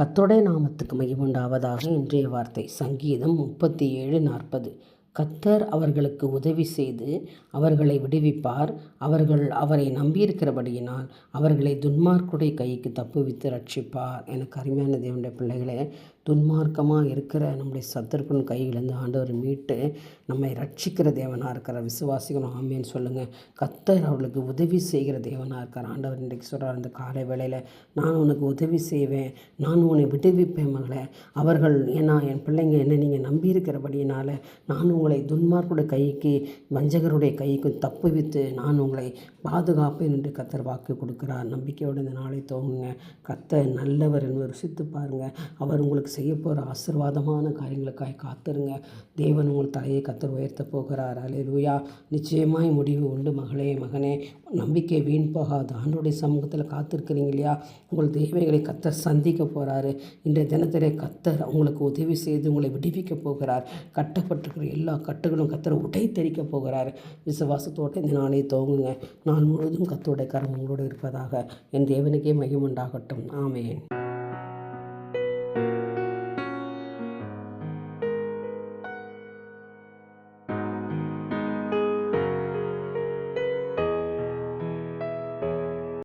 கத்தோடைய நாமத்துக்கு மகிமுண்டாவதாக இன்றைய வார்த்தை. சங்கீதம் முப்பத்தி ஏழு நாற்பது. கத்தர் அவர்களுக்கு உதவி செய்து அவர்களை விடுவிப்பார். அவர்கள் அவரை நம்பியிருக்கிறபடியினால் அவர்களை துன்மார்க்குடைய கைக்கு தப்புவித்து ரட்சிப்பார் எனக்கு அருமையான தேவனுடைய பிள்ளைகளே துன்மார்க்கமாக இருக்கிற நம்முடைய சத்தர்ப்பின் கையிலேருந்து ஆண்டவர் மீட்டு நம்மை ரட்சிக்கிற தேவனாக இருக்கிற விசுவாசிகளும் ஆமேன்னு சொல்லுங்கள் கத்தர் அவர்களுக்கு உதவி செய்கிற தேவனாக இருக்கிற ஆண்டவர் இன்றைக்கு சொல்கிறார் அந்த காலை வேளையில் நான் உனக்கு உதவி செய்வேன் நான் உன்னை விடுவிப்பேன் மகளே. அவர்கள் ஏன்னா என் பிள்ளைங்க என்ன நீங்கள் நம்பியிருக்கிறபடியினால் நானும் உங்களை துன்மார்க்குடைய கைக்கு வஞ்சகருடைய கைக்கு தப்புவித்து நான் உங்களை பாதுகாப்பேன் என்று கத்தர் வாக்கு கொடுக்கிறார். நம்பிக்கையோடு இந்த நாளை தோங்குங்க கத்தர் நல்லவர் என்பதை ருசித்து பாருங்கள் அவர் உங்களுக்கு செய்ய போகிற ஆசீர்வாதமான காரியங்களுக்காக காத்துருங்க. தேவன் உங்கள் தலையை கத்தர் உயர்த்த போகிறார். அலையிலுயா நிச்சயமாய் முடிவு உண்டு மகளே மகனே. நம்பிக்கை வீண் போகாது. ஆண்டோடைய சமூகத்தில் காத்திருக்கிறீங்க இல்லையா? உங்கள் தேவைகளை கத்தர் சந்திக்க போகிறாரு இன்றைய தினத்திலே கத்தர் உங்களுக்கு உதவி செய்து உங்களை விடுவிக்க போகிறார். கட்டப்பட்டிருக்கிற எல்லா கட்டுகளும் கத்தரை உடை தெரிக்க போகிறார். விசுவாசத்தோடு இந்த நாளை தோங்குங்க நான் முழுவதும் கத்தோடைய கரம் உங்களோடு இருப்பதாக என் தேவனுக்கே மையம் மகிமுண்டாகட்டும் ஆமேன்.